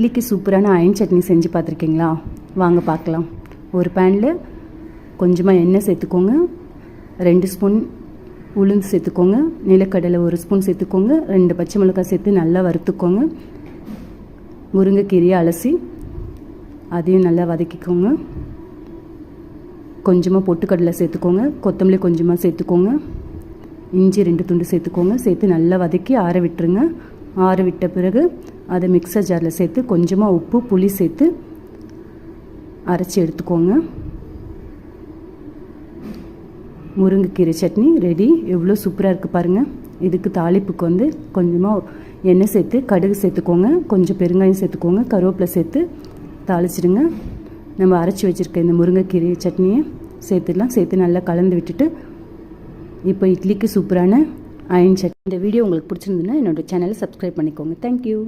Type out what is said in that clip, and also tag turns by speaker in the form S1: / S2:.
S1: இட்லிக்கு சூப்பரான அயன் சட்னி செஞ்சு பார்த்துருக்கீங்களா? வாங்க பார்க்கலாம். ஒரு பேனில் கொஞ்சமாக எண்ணெய் சேர்த்துக்கோங்க. ரெண்டு ஸ்பூன் உளுந்து சேர்த்துக்கோங்க. நிலக்கடலை ஒரு ஸ்பூன் சேர்த்துக்கோங்க. ரெண்டு பச்சை மிளகாய் சேர்த்து நல்லா வறுத்துக்கோங்க. முருங்கைக்கீரையை அலசி அதையும் நல்லா வதக்கிக்கோங்க. கொஞ்சமாக பொட்டுக்கடலை சேர்த்துக்கோங்க. கொத்தமல்லி கொஞ்சமாக சேர்த்துக்கோங்க. இஞ்சி ரெண்டு துண்டு சேர்த்துக்கோங்க. சேர்த்து நல்லா வதக்கி ஆற விட்டுருங்க. ஆற விட்ட பிறகு அதை மிக்சர் ஜாரில் சேர்த்து கொஞ்சமாக உப்பு புளி சேர்த்து அரைச்சி எடுத்துக்கோங்க. முருங்கைக்கீரை சட்னி ரெடி எவ்வளோ சூப்பராக இருக்குது பாருங்கள் இதுக்கு தாளிப்புக்கு வந்து கொஞ்சமாக எண்ணெய் சேர்த்து கடுகு சேர்த்துக்கோங்க. கொஞ்சம் பெருங்காயம் சேர்த்துக்கோங்க. கருவேப்பிலை சேர்த்து தாளிச்சிடுங்க. நம்ம அரைச்சி வச்சுருக்க இந்த முருங்கைக்கீரை சட்னியை சேர்த்துடலாம். சேர்த்து நல்லா கலந்து விட்டுட்டு இப்போ இட்லிக்கு சூப்பரான அயன் சட்னி. இந்த வீடியோ உங்களுக்கு பிடிச்சிருந்துன்னா என்னோடய சேனலை சப்ஸ்கிரைப் பண்ணிக்கோங்க. தேங்க்யூ